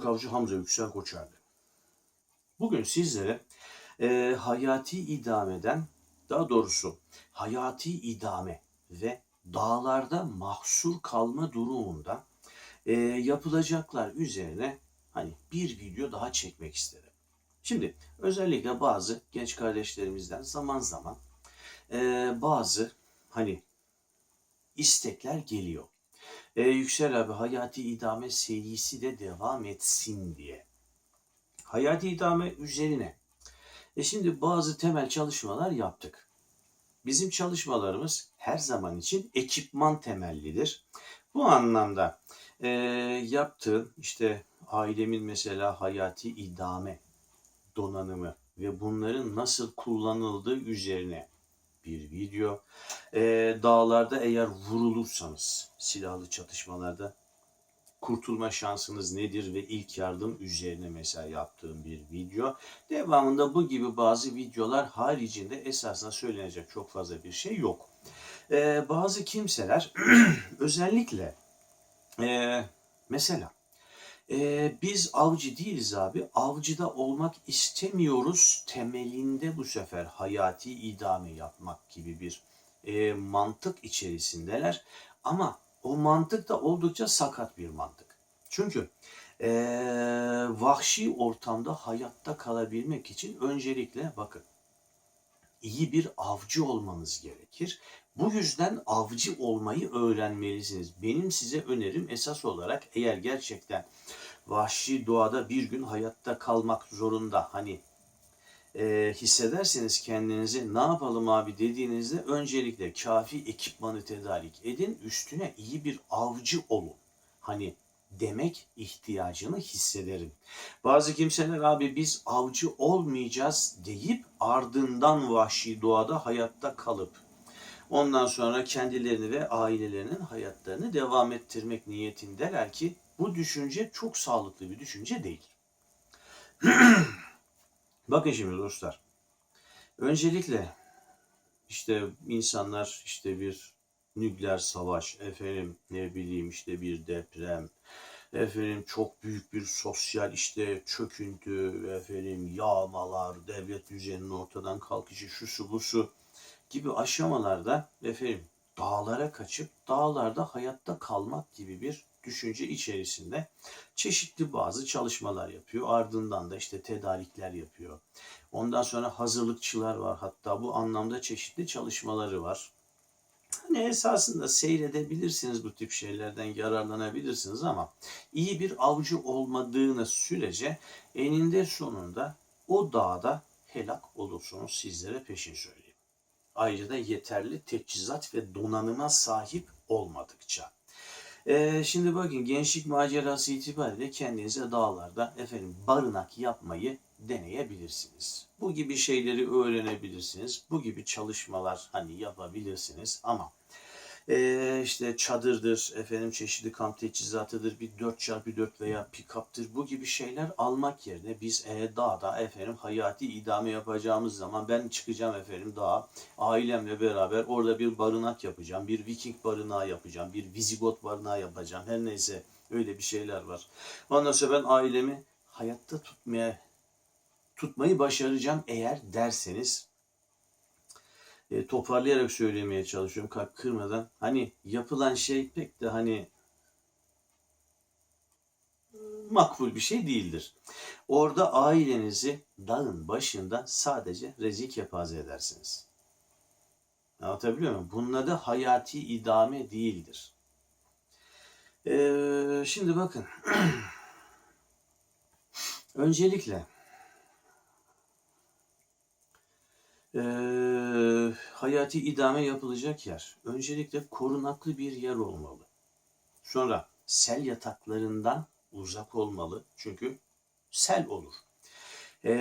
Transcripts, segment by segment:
Türk Avcı Hamza Yüksel Koçerli. Bugün sizlere e, hayati idameden, daha doğrusu hayati idame ve dağlarda mahsur kalma durumunda e, yapılacaklar üzerine hani bir video daha çekmek istedim. Şimdi özellikle bazı genç kardeşlerimizden zaman zaman e, bazı hani istekler geliyor. E, Yüksel abi Hayati İdame serisi de devam etsin diye. Hayati İdame üzerine. E şimdi bazı temel çalışmalar yaptık. Bizim çalışmalarımız her zaman için ekipman temellidir. Bu anlamda e, yaptığım işte ailemin mesela hayati idame donanımı ve bunların nasıl kullanıldığı üzerine bir video. E, dağlarda eğer vurulursanız silahlı çatışmalarda kurtulma şansınız nedir ve ilk yardım üzerine mesela yaptığım bir video. Devamında bu gibi bazı videolar haricinde esasında söylenecek çok fazla bir şey yok. E, bazı kimseler özellikle e, mesela ee, biz avcı değiliz abi. Avcıda olmak istemiyoruz. Temelinde bu sefer hayati idame yapmak gibi bir e, mantık içerisindeler. Ama o mantık da oldukça sakat bir mantık. Çünkü e, vahşi ortamda hayatta kalabilmek için öncelikle bakın iyi bir avcı olmanız gerekir. Bu yüzden avcı olmayı öğrenmelisiniz. Benim size önerim esas olarak eğer gerçekten vahşi doğada bir gün hayatta kalmak zorunda hani e, hissederseniz kendinizi ne yapalım abi dediğinizde öncelikle kafi ekipmanı tedarik edin. Üstüne iyi bir avcı olun. Hani demek ihtiyacını hissederim. Bazı kimseler abi biz avcı olmayacağız deyip ardından vahşi doğada hayatta kalıp ondan sonra kendilerini ve ailelerinin hayatlarını devam ettirmek niyetindeler ki bu düşünce çok sağlıklı bir düşünce değil. Bakın şimdi dostlar. Öncelikle işte insanlar işte bir nükleer savaş, efendim ne bileyim işte bir deprem, efendim çok büyük bir sosyal işte çöküntü, efendim yağmalar, devlet düzeninin ortadan kalkışı, şu su bu su gibi aşamalarda efendim dağlara kaçıp dağlarda hayatta kalmak gibi bir düşünce içerisinde çeşitli bazı çalışmalar yapıyor. Ardından da işte tedarikler yapıyor. Ondan sonra hazırlıkçılar var. Hatta bu anlamda çeşitli çalışmaları var. Hani esasında seyredebilirsiniz bu tip şeylerden yararlanabilirsiniz ama iyi bir avcı olmadığınız sürece eninde sonunda o dağda helak olursunuz sizlere peşin söyleyeyim. Ayrıca da yeterli teçhizat ve donanıma sahip olmadıkça. Ee, şimdi bakın gençlik macerası itibariyle kendinize dağlarda efendim barınak yapmayı deneyebilirsiniz. Bu gibi şeyleri öğrenebilirsiniz. Bu gibi çalışmalar hani yapabilirsiniz ama e, işte çadırdır, efendim çeşitli kamp teçhizatıdır, bir 4x4 veya pick-up'tır bu gibi şeyler almak yerine biz e, dağda efendim hayati idame yapacağımız zaman ben çıkacağım efendim dağa ailemle beraber orada bir barınak yapacağım, bir Viking barınağı yapacağım, bir Visigot barınağı yapacağım her neyse öyle bir şeyler var. Ondan sonra ben ailemi hayatta tutmaya tutmayı başaracağım eğer derseniz e, toparlayarak söylemeye çalışıyorum kalp kırmadan. Hani yapılan şey pek de hani makbul bir şey değildir. Orada ailenizi dağın başında sadece rezik kepaze edersiniz. Anlatabiliyor muyum? Bunun da hayati idame değildir. Ee, şimdi bakın. Öncelikle e, hayati idame yapılacak yer öncelikle korunaklı bir yer olmalı. Sonra sel yataklarından uzak olmalı çünkü sel olur. E,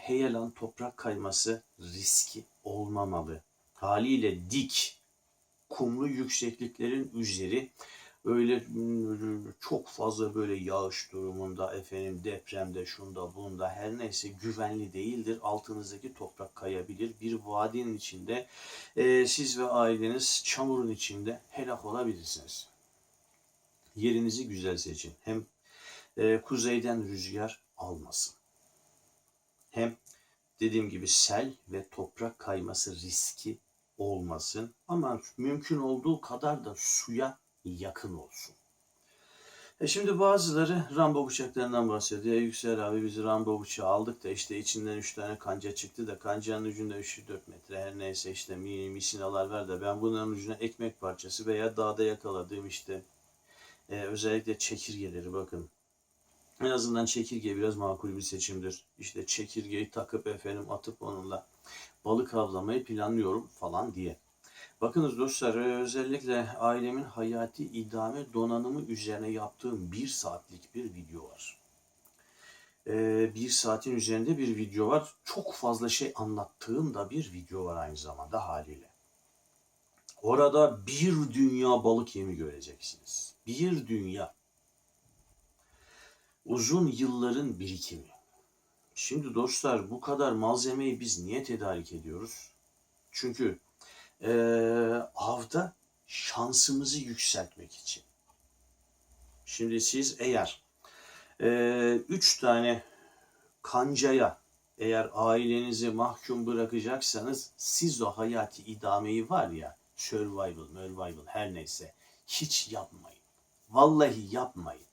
heyelan toprak kayması riski olmamalı. Haliyle dik kumlu yüksekliklerin üzeri öyle çok fazla böyle yağış durumunda efendim depremde şunda bunda her neyse güvenli değildir. Altınızdaki toprak kayabilir. Bir vadinin içinde e, siz ve aileniz çamurun içinde helak olabilirsiniz. yerinizi güzel seçin. Hem e, kuzeyden rüzgar almasın. Hem dediğim gibi sel ve toprak kayması riski olmasın. Ama mümkün olduğu kadar da suya yakın olsun. E şimdi bazıları Rambo bıçaklarından bahsediyor. Yüksel abi biz Rambo bıçağı aldık da işte içinden 3 tane kanca çıktı da kancanın ucunda 3-4 metre her neyse işte misinalar ver de ben bunların ucuna ekmek parçası veya dağda yakaladığım işte e, özellikle çekirgeleri bakın. En azından çekirge biraz makul bir seçimdir. İşte çekirgeyi takıp efendim atıp onunla balık avlamayı planlıyorum falan diye. Bakınız dostlar e, özellikle ailemin hayati idame donanımı üzerine yaptığım bir saatlik bir video var. Ee, bir saatin üzerinde bir video var. Çok fazla şey anlattığım da bir video var aynı zamanda haliyle. Orada bir dünya balık yemi göreceksiniz. Bir dünya. Uzun yılların birikimi. Şimdi dostlar bu kadar malzemeyi biz niye tedarik ediyoruz? Çünkü e, avda şansımızı yükseltmek için. Şimdi siz eğer e, üç tane kancaya eğer ailenizi mahkum bırakacaksanız siz o hayati idameyi var ya survival, survival her neyse hiç yapmayın. Vallahi yapmayın.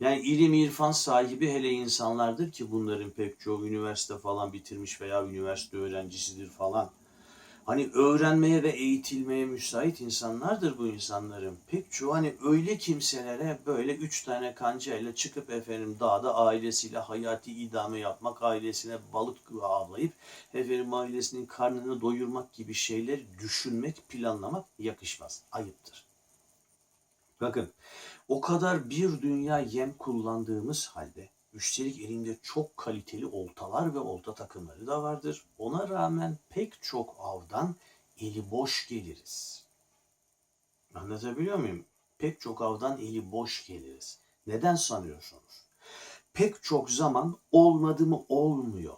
Yani ilim irfan sahibi hele insanlardır ki bunların pek çoğu üniversite falan bitirmiş veya üniversite öğrencisidir falan. Hani öğrenmeye ve eğitilmeye müsait insanlardır bu insanların. Pek çoğu hani öyle kimselere böyle üç tane kancayla çıkıp efendim dağda ailesiyle hayati idame yapmak, ailesine balık avlayıp efendim ailesinin karnını doyurmak gibi şeyler düşünmek, planlamak yakışmaz. Ayıptır. Bakın o kadar bir dünya yem kullandığımız halde üstelik elimde çok kaliteli oltalar ve olta takımları da vardır. Ona rağmen pek çok avdan eli boş geliriz. Anlatabiliyor muyum? Pek çok avdan eli boş geliriz. Neden sanıyorsunuz? Pek çok zaman olmadı mı olmuyor.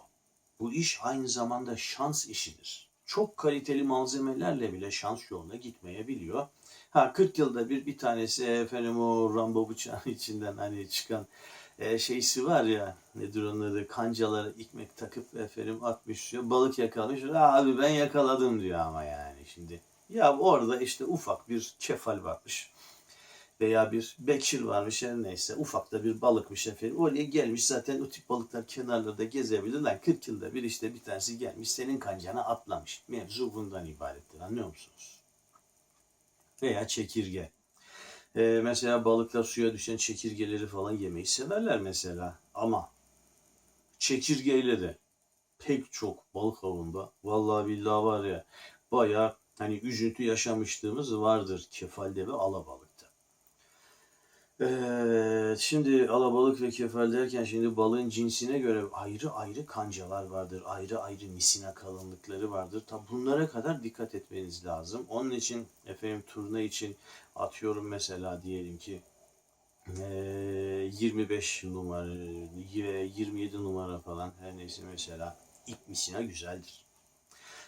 Bu iş aynı zamanda şans işidir. Çok kaliteli malzemelerle bile şans yoluna gitmeyebiliyor. Ha 40 yılda bir bir tanesi efendim o Rambo bıçağının içinden hani çıkan e, şeysi var ya nedir onun adı? Kancalara ekmek takıp efendim atmış diyor balık yakalamış. Abi ben yakaladım diyor ama yani şimdi. Ya orada işte ufak bir kefal varmış veya bir bekir varmış her neyse ufak da bir balıkmış efendim. Oraya gelmiş zaten o tip balıklar kenarlarda gezebilir. Lan 40 yılda bir işte bir tanesi gelmiş senin kancana atlamış. Mevzu bundan ibarettir anlıyor musunuz? Veya çekirge. Ee, mesela balıklar suya düşen çekirgeleri falan yemeyi severler mesela. Ama çekirgeyle de pek çok balık avında vallahi billahi var ya baya hani üzüntü yaşamışlığımız vardır kefalde ve alabalıkta. Evet, şimdi alabalık ve kefal derken şimdi balığın cinsine göre ayrı ayrı kancalar vardır. Ayrı ayrı misina kalınlıkları vardır. Tabi bunlara kadar dikkat etmeniz lazım. Onun için efendim turna için atıyorum mesela diyelim ki eee, 25 numara ve 27 numara falan her neyse mesela ip misina güzeldir.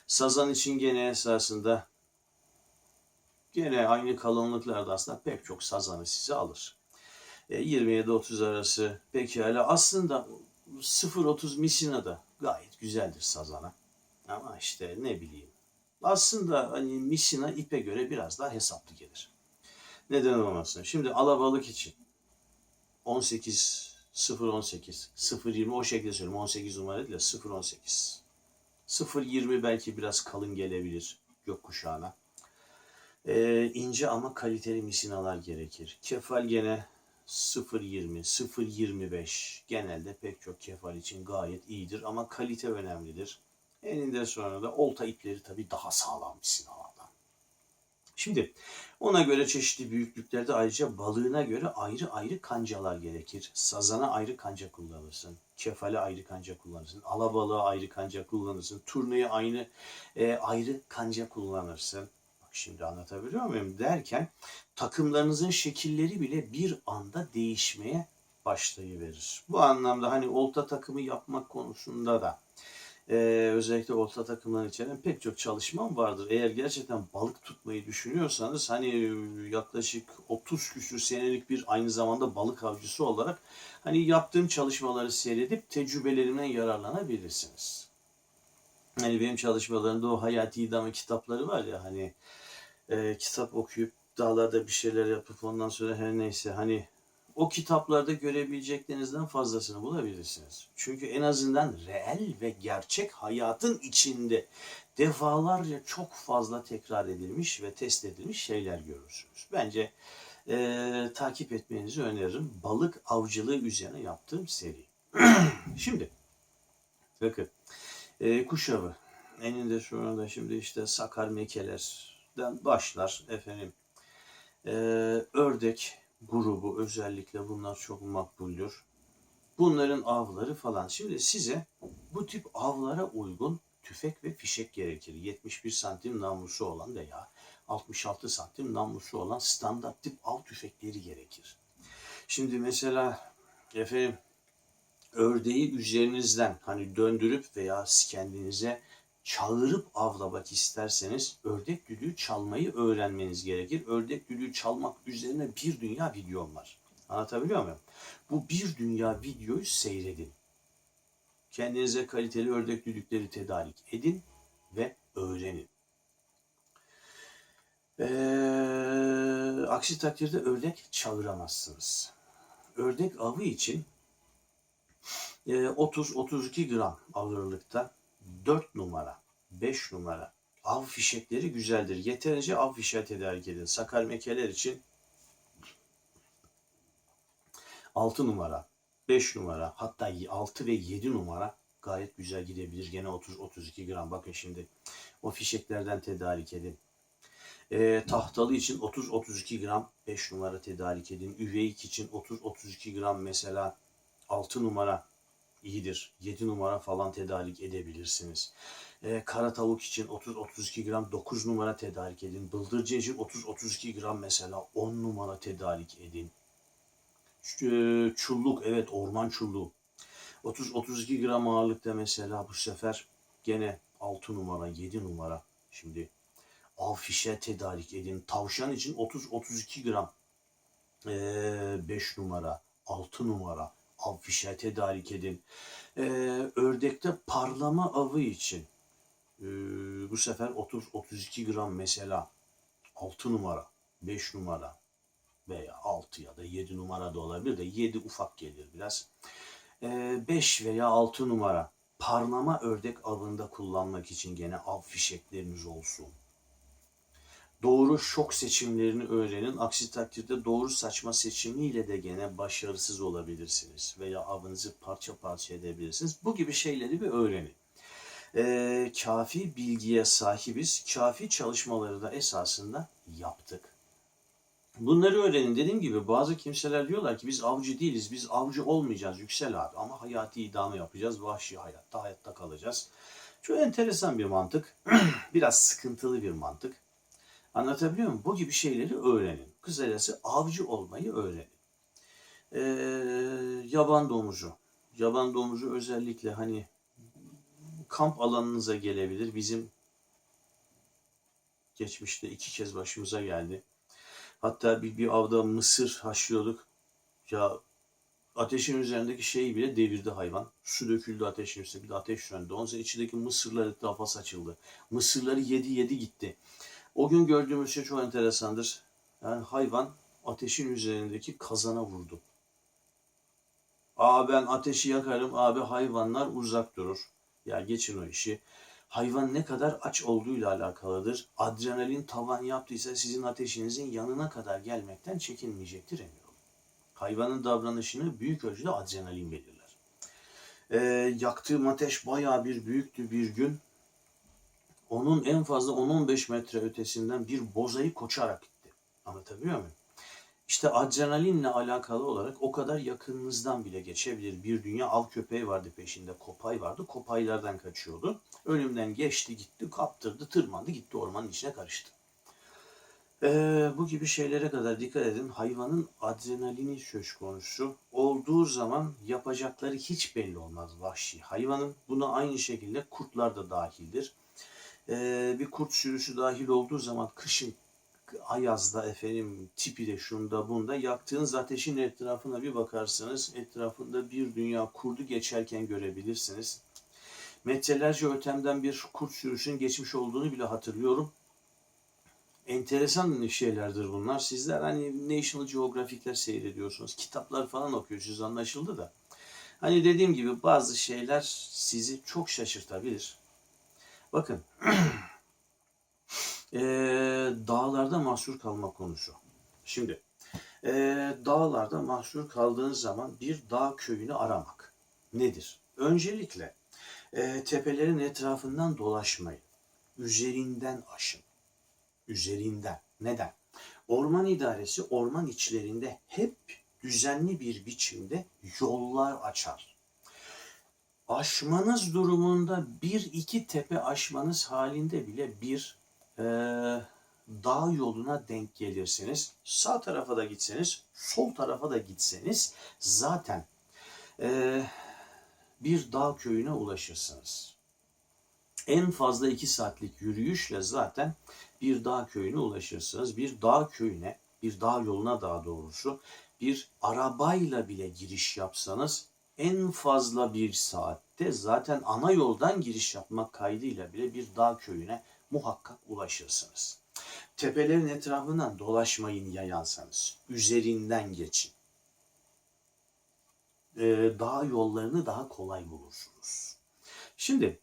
Sazan için gene esasında gene aynı kalınlıklarda aslında pek çok sazanı size alır. E, 27-30 arası pekala aslında 0-30 misina da gayet güzeldir sazana. Ama işte ne bileyim. Aslında hani misina ipe göre biraz daha hesaplı gelir. Neden olmasın? Şimdi alabalık için 18 018 020 o şekilde söyleyeyim 18 numara değil de 018 020 belki biraz kalın gelebilir gökkuşağına. Ee, ince ama kaliteli misinalar gerekir. Kefal gene 0.20, 0.25 genelde pek çok kefal için gayet iyidir ama kalite önemlidir. Eninde sonra da olta ipleri tabii daha sağlam misinalardan. Şimdi ona göre çeşitli büyüklüklerde ayrıca balığına göre ayrı ayrı kancalar gerekir. Sazana ayrı kanca kullanırsın. Kefale ayrı kanca kullanırsın. Alabalığa ayrı kanca kullanırsın. Turnaya aynı e, ayrı kanca kullanırsın. Şimdi anlatabiliyor muyum? Derken takımlarınızın şekilleri bile bir anda değişmeye başlayıverir. Bu anlamda hani olta takımı yapmak konusunda da Ee, özellikle orta takımlar içeren pek çok çalışmam vardır. Eğer gerçekten balık tutmayı düşünüyorsanız hani yaklaşık 30 küsür senelik bir aynı zamanda balık avcısı olarak hani yaptığım çalışmaları seyredip tecrübelerimden yararlanabilirsiniz. Hani benim çalışmalarımda o hayati idame kitapları var ya hani e, kitap okuyup dağlarda bir şeyler yapıp ondan sonra her neyse hani o kitaplarda görebileceklerinizden fazlasını bulabilirsiniz. Çünkü en azından reel ve gerçek hayatın içinde defalarca çok fazla tekrar edilmiş ve test edilmiş şeyler görürsünüz. Bence e, takip etmenizi öneririm. Balık avcılığı üzerine yaptığım seri. Şimdi bakın e, kuş avı eninde sonunda şimdi işte sakar mekelerden başlar efendim. E, ördek grubu özellikle bunlar çok makbuldür. Bunların avları falan. Şimdi size bu tip avlara uygun tüfek ve fişek gerekir. 71 santim namlusu olan veya 66 santim namlusu olan standart tip av tüfekleri gerekir. Şimdi mesela efendim ördeği üzerinizden hani döndürüp veya kendinize çağırıp avlamak isterseniz ördek düdüğü çalmayı öğrenmeniz gerekir. Ördek düdüğü çalmak üzerine bir dünya videom var. Anlatabiliyor muyum? Bu bir dünya videoyu seyredin. Kendinize kaliteli ördek düdükleri tedarik edin ve öğrenin. Ee, aksi takdirde ördek çağıramazsınız. Ördek avı için e, 30-32 gram ağırlıkta 4 numara, 5 numara av fişekleri güzeldir. Yeterince av fişeği tedarik edin. Sakar mekeler için 6 numara, 5 numara hatta 6 ve 7 numara gayet güzel gidebilir. Gene 30-32 gram. Bakın şimdi o fişeklerden tedarik edin. E, tahtalı için 30-32 gram 5 numara tedarik edin. Üveyik için 30-32 gram mesela 6 numara iyidir. 7 numara falan tedarik edebilirsiniz. E, kara tavuk için 30-32 gram 9 numara tedarik edin. Bıldırcın için 30-32 gram mesela 10 numara tedarik edin. Ç- Çulluk evet orman çulluğu. 30-32 gram ağırlıkta mesela bu sefer gene 6 numara 7 numara. Şimdi av fişe tedarik edin. Tavşan için 30-32 gram 5 numara 6 numara av fişe tedarik edin. Ee, ördekte parlama avı için ee, bu sefer 30-32 gram mesela 6 numara, 5 numara veya 6 ya da 7 numara da olabilir de 7 ufak gelir biraz. Ee, 5 veya 6 numara parlama ördek avında kullanmak için gene av fişekleriniz olsun. Doğru şok seçimlerini öğrenin. Aksi takdirde doğru saçma seçimiyle de gene başarısız olabilirsiniz. Veya avınızı parça parça edebilirsiniz. Bu gibi şeyleri bir öğrenin. Ee, kafi bilgiye sahibiz. Kafi çalışmaları da esasında yaptık. Bunları öğrenin. Dediğim gibi bazı kimseler diyorlar ki biz avcı değiliz, biz avcı olmayacağız Yüksel abi. Ama hayati idame yapacağız, vahşi hayatta, hayatta kalacağız. Çok enteresan bir mantık. Biraz sıkıntılı bir mantık. Anlatabiliyor muyum? Bu gibi şeyleri öğrenin. Kısacası avcı olmayı öğrenin. Ee, yaban domuzu. Yaban domuzu özellikle hani kamp alanınıza gelebilir. Bizim geçmişte iki kez başımıza geldi. Hatta bir, bir avda mısır haşlıyorduk. Ya ateşin üzerindeki şeyi bile devirdi hayvan. Su döküldü ateşin üstüne. Bir de ateş söndü. Ondan sonra içindeki mısırlar etrafa saçıldı. Mısırları yedi yedi gitti. O gün gördüğümüz şey çok enteresandır. Yani hayvan ateşin üzerindeki kazana vurdu. Aa ben ateşi yakarım abi hayvanlar uzak durur. Ya geçin o işi. Hayvan ne kadar aç olduğuyla alakalıdır. Adrenalin tavan yaptıysa sizin ateşinizin yanına kadar gelmekten çekinmeyecektir emin olun. Hayvanın davranışını büyük ölçüde adrenalin belirler. Ee, yaktığım ateş bayağı bir büyüktü bir gün. Onun en fazla 10-15 metre ötesinden bir bozayı koçarak gitti. Anlatabiliyor muyum? İşte adrenalinle alakalı olarak o kadar yakınınızdan bile geçebilir. Bir dünya av köpeği vardı peşinde, kopay vardı. Kopaylardan kaçıyordu. Önümden geçti, gitti, kaptırdı, tırmandı, gitti ormanın içine karıştı. Ee, bu gibi şeylere kadar dikkat edin. Hayvanın adrenalini söz konusu. Ol olduğu zaman yapacakları hiç belli olmaz vahşi hayvanın. Buna aynı şekilde kurtlar da dahildir. Ee, bir kurt sürüsü dahil olduğu zaman kışın Ayaz'da efendim tipi de şunda bunda yaktığınız ateşin etrafına bir bakarsanız etrafında bir dünya kurdu geçerken görebilirsiniz. Metrelerce ötemden bir kurt sürüsünün geçmiş olduğunu bile hatırlıyorum. Enteresan şeylerdir bunlar. Sizler hani National Geographic'ler seyrediyorsunuz. Kitaplar falan okuyorsunuz anlaşıldı da. Hani dediğim gibi bazı şeyler sizi çok şaşırtabilir. Bakın Ee, dağlarda mahsur kalma konusu. Şimdi ee, dağlarda mahsur kaldığınız zaman bir dağ köyünü aramak nedir? Öncelikle ee, tepelerin etrafından dolaşmayın. Üzerinden aşın. Üzerinden. Neden? Orman idaresi orman içlerinde hep düzenli bir biçimde yollar açar. Aşmanız durumunda bir iki tepe aşmanız halinde bile bir e, dağ yoluna denk gelirsiniz. Sağ tarafa da gitseniz, sol tarafa da gitseniz zaten e, bir dağ köyüne ulaşırsınız. En fazla iki saatlik yürüyüşle zaten bir dağ köyüne ulaşırsınız. Bir dağ köyüne, bir dağ yoluna daha doğrusu bir arabayla bile giriş yapsanız en fazla bir saatte zaten ana yoldan giriş yapmak kaydıyla bile bir dağ köyüne muhakkak ulaşırsınız. Tepelerin etrafından dolaşmayın yayansanız. Üzerinden geçin. Ee, dağ yollarını daha kolay bulursunuz. Şimdi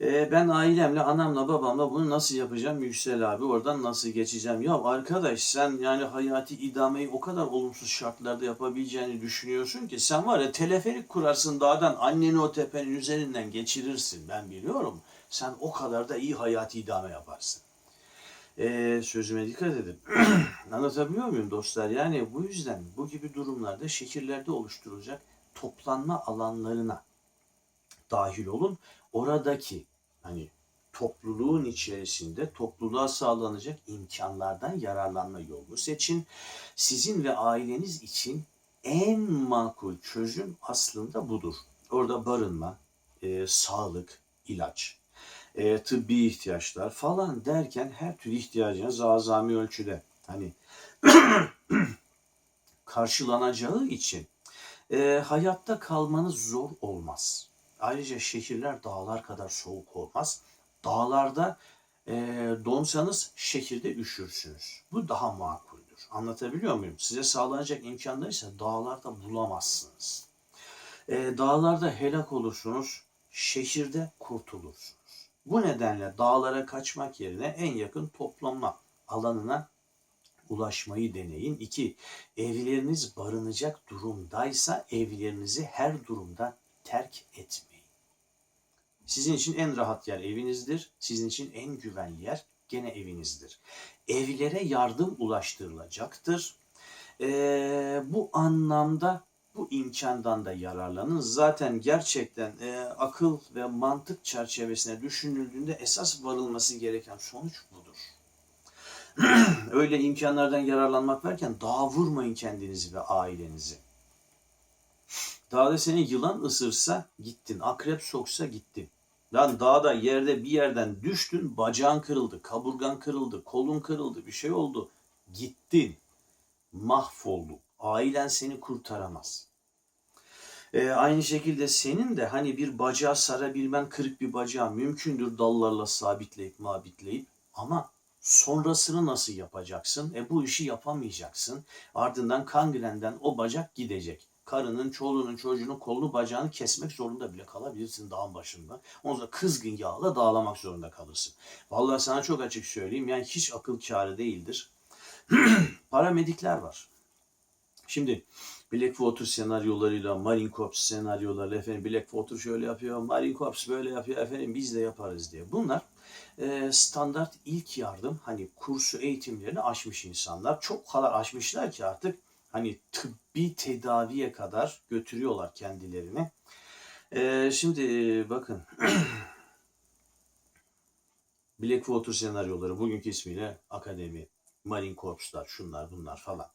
e, ben ailemle, anamla, babamla bunu nasıl yapacağım Yüksel abi? Oradan nasıl geçeceğim? Ya arkadaş sen yani hayati idameyi o kadar olumsuz şartlarda yapabileceğini düşünüyorsun ki sen var ya teleferik kurarsın dağdan anneni o tepenin üzerinden geçirirsin ben biliyorum. Sen o kadar da iyi hayati idame yaparsın. Ee, sözüme dikkat edin. Anlatabiliyor muyum dostlar? Yani bu yüzden bu gibi durumlarda şehirlerde oluşturulacak toplanma alanlarına dahil olun. Oradaki hani topluluğun içerisinde topluluğa sağlanacak imkanlardan yararlanma yolunu seçin. Sizin ve aileniz için en makul çözüm aslında budur. Orada barınma, e, sağlık, ilaç, e, tıbbi ihtiyaçlar falan derken her türlü ihtiyacınız azami ölçüde hani karşılanacağı için e, hayatta kalmanız zor olmaz. Ayrıca şehirler dağlar kadar soğuk olmaz. Dağlarda e, donsanız şehirde üşürsünüz. Bu daha makuldür. Anlatabiliyor muyum? Size sağlanacak imkanları ise dağlarda bulamazsınız. E, dağlarda helak olursunuz, şehirde kurtulursunuz. Bu nedenle dağlara kaçmak yerine en yakın toplanma alanına ulaşmayı deneyin. İki, evleriniz barınacak durumdaysa evlerinizi her durumda terk etmeyin. Sizin için en rahat yer evinizdir. Sizin için en güvenli yer gene evinizdir. Evlere yardım ulaştırılacaktır. Ee, bu anlamda bu imkandan da yararlanın. Zaten gerçekten e, akıl ve mantık çerçevesine düşünüldüğünde esas varılması gereken sonuç budur. Öyle imkanlardan yararlanmak varken dağa vurmayın kendinizi ve ailenizi. Dağda seni yılan ısırsa gittin, akrep soksa gittin. Lan dağda yerde bir yerden düştün, bacağın kırıldı, kaburgan kırıldı, kolun kırıldı, bir şey oldu. Gittin, mahvoldun. Ailen seni kurtaramaz. Ee, aynı şekilde senin de hani bir bacağı sarabilmen, kırık bir bacağı mümkündür dallarla sabitleyip mabitleyip ama sonrasını nasıl yapacaksın? E bu işi yapamayacaksın. Ardından kangrenden o bacak gidecek. Karının, çoluğunun, çocuğunun kolunu, bacağını kesmek zorunda bile kalabilirsin dağın başında. Ondan sonra kızgın yağla dağlamak zorunda kalırsın. Vallahi sana çok açık söyleyeyim yani hiç akıl kârı değildir. Paramedikler var. Şimdi Blackwater senaryolarıyla, Marine Corps senaryolarıyla efendim Blackwater şöyle yapıyor, Marine Corps böyle yapıyor efendim biz de yaparız diye. Bunlar e, standart ilk yardım hani kursu eğitimlerini aşmış insanlar. Çok kadar aşmışlar ki artık hani tıbbi tedaviye kadar götürüyorlar kendilerini. E, şimdi bakın Blackwater senaryoları bugünkü ismiyle Akademi Marine Corps'lar, şunlar bunlar falan.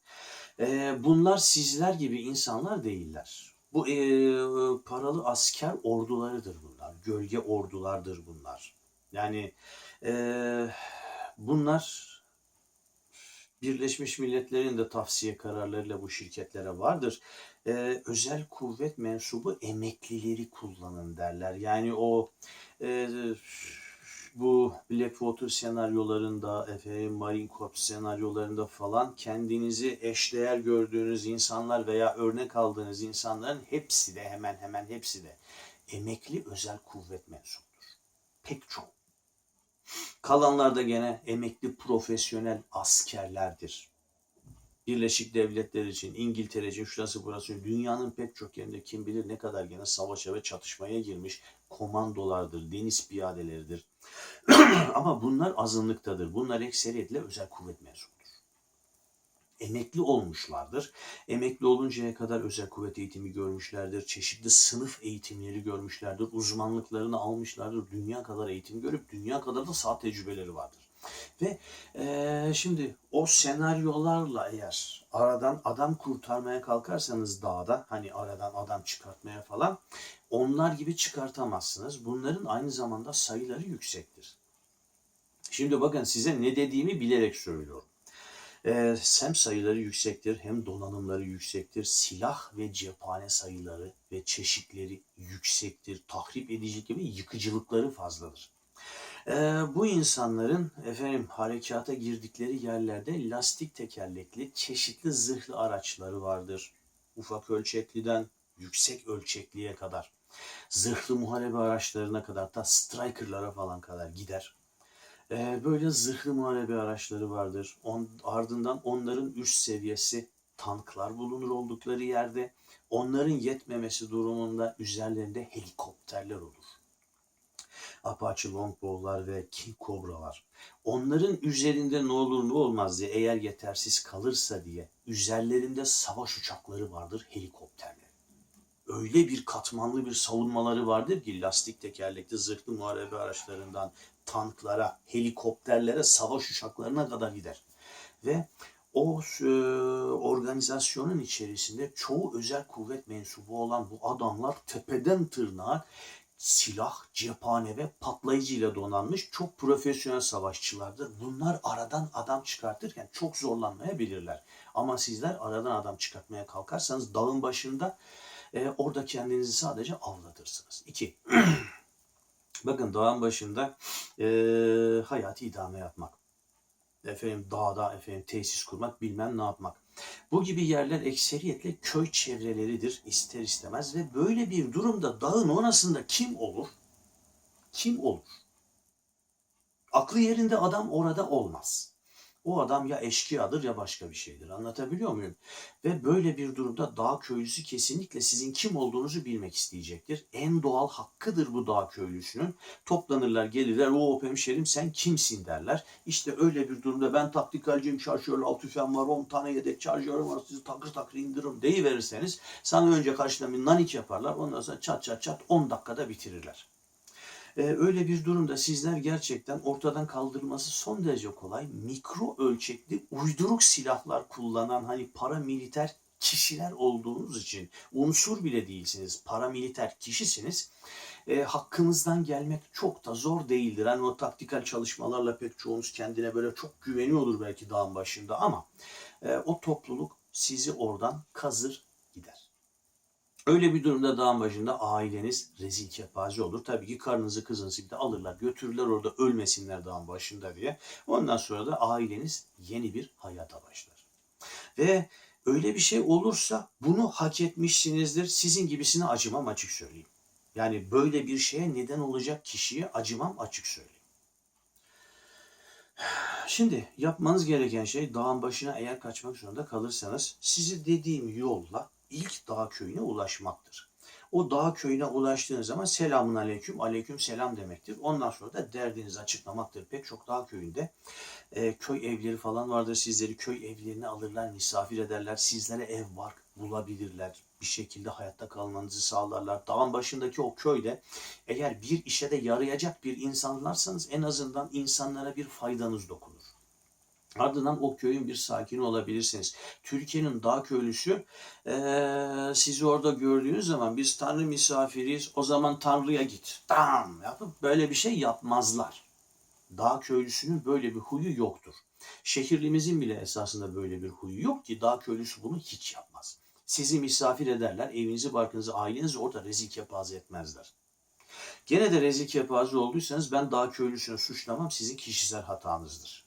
Ee, bunlar sizler gibi insanlar değiller. Bu e, paralı asker ordularıdır bunlar. Gölge ordulardır bunlar. Yani e, bunlar Birleşmiş Milletler'in de tavsiye kararlarıyla bu şirketlere vardır. Ee, özel kuvvet mensubu emeklileri kullanın derler. Yani o e, bu Blackwater senaryolarında, efendim Marine Corps senaryolarında falan kendinizi eşdeğer gördüğünüz insanlar veya örnek aldığınız insanların hepsi de hemen hemen hepsi de emekli özel kuvvet mensubudur. Pek çok. Kalanlar da gene emekli profesyonel askerlerdir. Birleşik Devletler için, İngiltere için, şurası burası dünyanın pek çok yerinde kim bilir ne kadar gene savaşa ve çatışmaya girmiş komandolardır, deniz piyadeleridir. Ama bunlar azınlıktadır. Bunlar ekseriyetle özel kuvvet mensubudur. Emekli olmuşlardır. Emekli oluncaya kadar özel kuvvet eğitimi görmüşlerdir. Çeşitli sınıf eğitimleri görmüşlerdir. Uzmanlıklarını almışlardır. Dünya kadar eğitim görüp dünya kadar da saat tecrübeleri vardır. Ve eee, şimdi o senaryolarla eğer aradan adam kurtarmaya kalkarsanız dağda hani aradan adam çıkartmaya falan onlar gibi çıkartamazsınız. Bunların aynı zamanda sayıları yüksektir. Şimdi bakın size ne dediğimi bilerek söylüyorum. Ee, hem sayıları yüksektir hem donanımları yüksektir. Silah ve cephane sayıları ve çeşitleri yüksektir. Tahrip edici ve yıkıcılıkları fazladır. Ee, bu insanların efendim harekata girdikleri yerlerde lastik tekerlekli çeşitli zırhlı araçları vardır. Ufak ölçekliden yüksek ölçekliye kadar. Zırhlı muharebe araçlarına kadar da strikerlara falan kadar gider. Ee, böyle zırhlı muharebe araçları vardır. On, ardından onların üst seviyesi tanklar bulunur oldukları yerde. Onların yetmemesi durumunda üzerlerinde helikopterler olur. Apache Longbow'lar ve King Cobra'lar. Onların üzerinde ne olur ne olmaz diye eğer yetersiz kalırsa diye üzerlerinde savaş uçakları vardır, helikopterler. Öyle bir katmanlı bir savunmaları vardır ki lastik tekerlekli zırhlı muharebe araçlarından tanklara, helikopterlere, savaş uçaklarına kadar gider. Ve o e, organizasyonun içerisinde çoğu özel kuvvet mensubu olan bu adamlar tepeden tırnağa silah, cephane ve patlayıcıyla donanmış çok profesyonel savaşçılardır. Bunlar aradan adam çıkartırken çok zorlanmayabilirler. Ama sizler aradan adam çıkartmaya kalkarsanız dağın başında e, orada kendinizi sadece avlatırsınız. İki, bakın dağın başında e, hayati idame yapmak. Efendim dağda efendim tesis kurmak bilmem ne yapmak. Bu gibi yerler ekseriyetle köy çevreleridir ister istemez ve böyle bir durumda dağın orasında kim olur? Kim olur? Aklı yerinde adam orada olmaz. O adam ya eşkıyadır ya başka bir şeydir. Anlatabiliyor muyum? Ve böyle bir durumda dağ köylüsü kesinlikle sizin kim olduğunuzu bilmek isteyecektir. En doğal hakkıdır bu dağ köylüsünün. Toplanırlar gelirler o hemşerim sen kimsin derler. İşte öyle bir durumda ben taktikalciyim şarjörlü alt tüfeğim var 10 tane yedek şarjörüm var sizi takır takır indiririm deyiverirseniz sana önce karşıdan bir nanik yaparlar. Ondan sonra çat çat çat 10 dakikada bitirirler. Ee, öyle bir durumda sizler gerçekten ortadan kaldırılması son derece kolay. Mikro ölçekli uyduruk silahlar kullanan hani paramiliter kişiler olduğunuz için unsur bile değilsiniz. Paramiliter kişisiniz. E, hakkınızdan gelmek çok da zor değildir. Hani o taktikal çalışmalarla pek çoğunuz kendine böyle çok güveniyordur belki dağın başında ama e, o topluluk sizi oradan kazır. Öyle bir durumda dağın başında aileniz rezil kepaze olur. Tabii ki karnınızı kızınızı bir de alırlar götürürler orada ölmesinler dağın başında diye. Ondan sonra da aileniz yeni bir hayata başlar. Ve öyle bir şey olursa bunu hak etmişsinizdir. Sizin gibisine acımam açık söyleyeyim. Yani böyle bir şeye neden olacak kişiye acımam açık söyleyeyim. Şimdi yapmanız gereken şey dağın başına eğer kaçmak zorunda kalırsanız sizi dediğim yolla ilk dağ köyüne ulaşmaktır. O dağ köyüne ulaştığınız zaman selamun aleyküm, aleyküm selam demektir. Ondan sonra da derdinizi açıklamaktır. Pek çok dağ köyünde e, köy evleri falan vardır. Sizleri köy evlerine alırlar, misafir ederler. Sizlere ev var bulabilirler. Bir şekilde hayatta kalmanızı sağlarlar. Dağın başındaki o köyde eğer bir işe de yarayacak bir insanlarsanız en azından insanlara bir faydanız dokunur. Ardından o köyün bir sakini olabilirsiniz. Türkiye'nin dağ köylüsü eee, sizi orada gördüğünüz zaman biz Tanrı misafiriyiz o zaman Tanrı'ya git. Tamam yapıp böyle bir şey yapmazlar. Dağ köylüsünün böyle bir huyu yoktur. Şehirlimizin bile esasında böyle bir huyu yok ki dağ köylüsü bunu hiç yapmaz. Sizi misafir ederler, evinizi, barkınızı, ailenizi orada rezil kepaze etmezler. Gene de rezil kepaze olduysanız ben dağ köylüsünü suçlamam, sizin kişisel hatanızdır.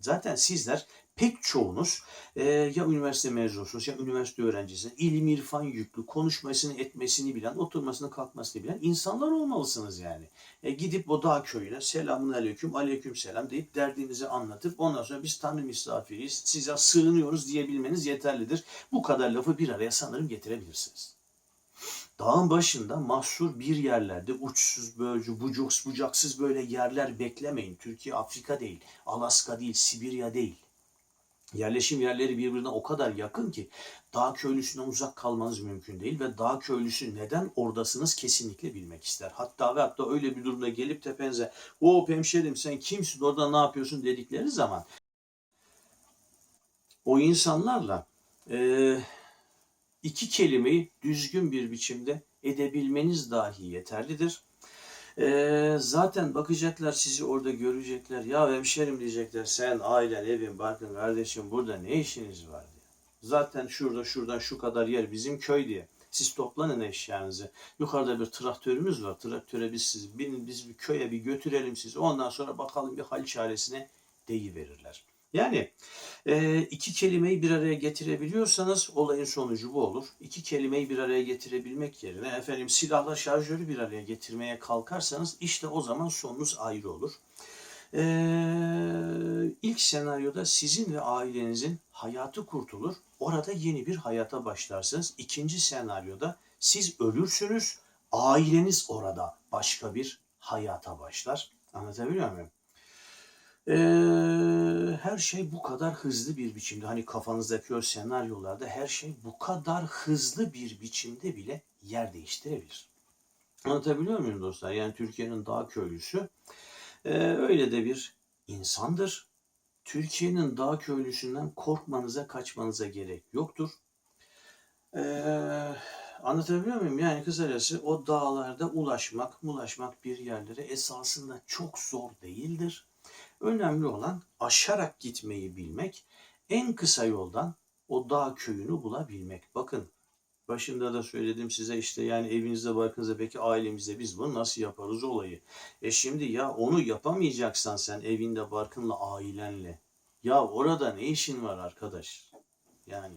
Zaten sizler pek çoğunuz e, ya üniversite mezunusunuz ya üniversite öğrencisiniz. İlim irfan yüklü, konuşmasını etmesini bilen, oturmasını kalkmasını bilen insanlar olmalısınız yani. E, gidip o dağ köyüne selamun aleyküm, aleyküm selam deyip derdinizi anlatıp ondan sonra biz Tanrı misafiriyiz, size sığınıyoruz diyebilmeniz yeterlidir. Bu kadar lafı bir araya sanırım getirebilirsiniz. Dağın başında mahsur bir yerlerde uçsuz bölcü, bucuk, bucaksız böyle yerler beklemeyin. Türkiye Afrika değil, Alaska değil, Sibirya değil. Yerleşim yerleri birbirine o kadar yakın ki dağ köylüsünden uzak kalmanız mümkün değil ve dağ köylüsü neden oradasınız kesinlikle bilmek ister. Hatta ve hatta öyle bir durumda gelip tepenize o hemşerim sen kimsin orada ne yapıyorsun dedikleri zaman o insanlarla eee iki kelimeyi düzgün bir biçimde edebilmeniz dahi yeterlidir. Ee, zaten bakacaklar sizi orada görecekler. Ya hemşerim diyecekler sen ailen, evin, barkın, kardeşim burada ne işiniz var diye. Zaten şurada şuradan şu kadar yer bizim köy diye. Siz toplanın eşyanızı. Yukarıda bir traktörümüz var. Traktöre biz siz binin biz bir köye bir götürelim sizi. Ondan sonra bakalım bir hal çaresine deyiverirler. Yani e, iki kelimeyi bir araya getirebiliyorsanız olayın sonucu bu olur. İki kelimeyi bir araya getirebilmek yerine efendim silahla şarjörü bir araya getirmeye kalkarsanız işte o zaman sonunuz ayrı olur. E, ilk senaryoda sizin ve ailenizin hayatı kurtulur. Orada yeni bir hayata başlarsınız. İkinci senaryoda siz ölürsünüz. Aileniz orada başka bir hayata başlar. Anlatabiliyor muyum? Ee, her şey bu kadar hızlı bir biçimde hani kafanızdaki o senaryolarda her şey bu kadar hızlı bir biçimde bile yer değiştirebilir. Anlatabiliyor muyum dostlar? Yani Türkiye'nin dağ köylüsü e, öyle de bir insandır. Türkiye'nin dağ köylüsünden korkmanıza, kaçmanıza gerek yoktur. Ee, anlatabiliyor muyum? Yani kısacası o dağlarda ulaşmak, ulaşmak bir yerlere esasında çok zor değildir. Önemli olan aşarak gitmeyi bilmek, en kısa yoldan o dağ köyünü bulabilmek. Bakın başında da söyledim size işte yani evinizde barkınızda peki ailemizde biz bunu nasıl yaparız olayı. E şimdi ya onu yapamayacaksan sen evinde barkınla ailenle ya orada ne işin var arkadaş? Yani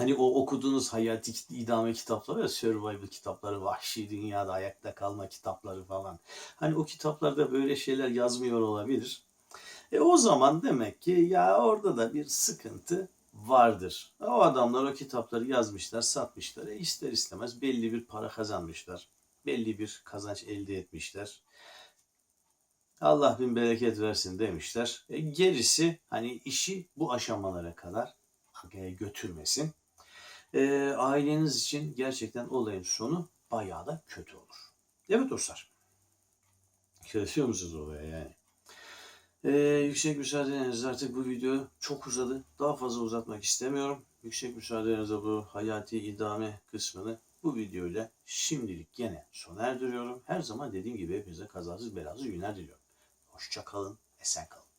Hani o okuduğunuz hayati idame kitapları ya, survival kitapları, vahşi dünyada ayakta kalma kitapları falan. Hani o kitaplarda böyle şeyler yazmıyor olabilir. E o zaman demek ki ya orada da bir sıkıntı vardır. O adamlar o kitapları yazmışlar, satmışlar. E ister istemez belli bir para kazanmışlar. Belli bir kazanç elde etmişler. Allah bin bereket versin demişler. E gerisi hani işi bu aşamalara kadar e, götürmesin e, aileniz için gerçekten olayın sonu bayağı da kötü olur. Evet dostlar. Görüyor musunuz olaya yani? E, yüksek müsaadenizle artık bu video çok uzadı. Daha fazla uzatmak istemiyorum. Yüksek müsaadenizle bu hayati idame kısmını bu videoyla şimdilik gene sona erdiriyorum. Her zaman dediğim gibi hepinize kazasız belasız günler diliyorum. Hoşça kalın, esen kalın.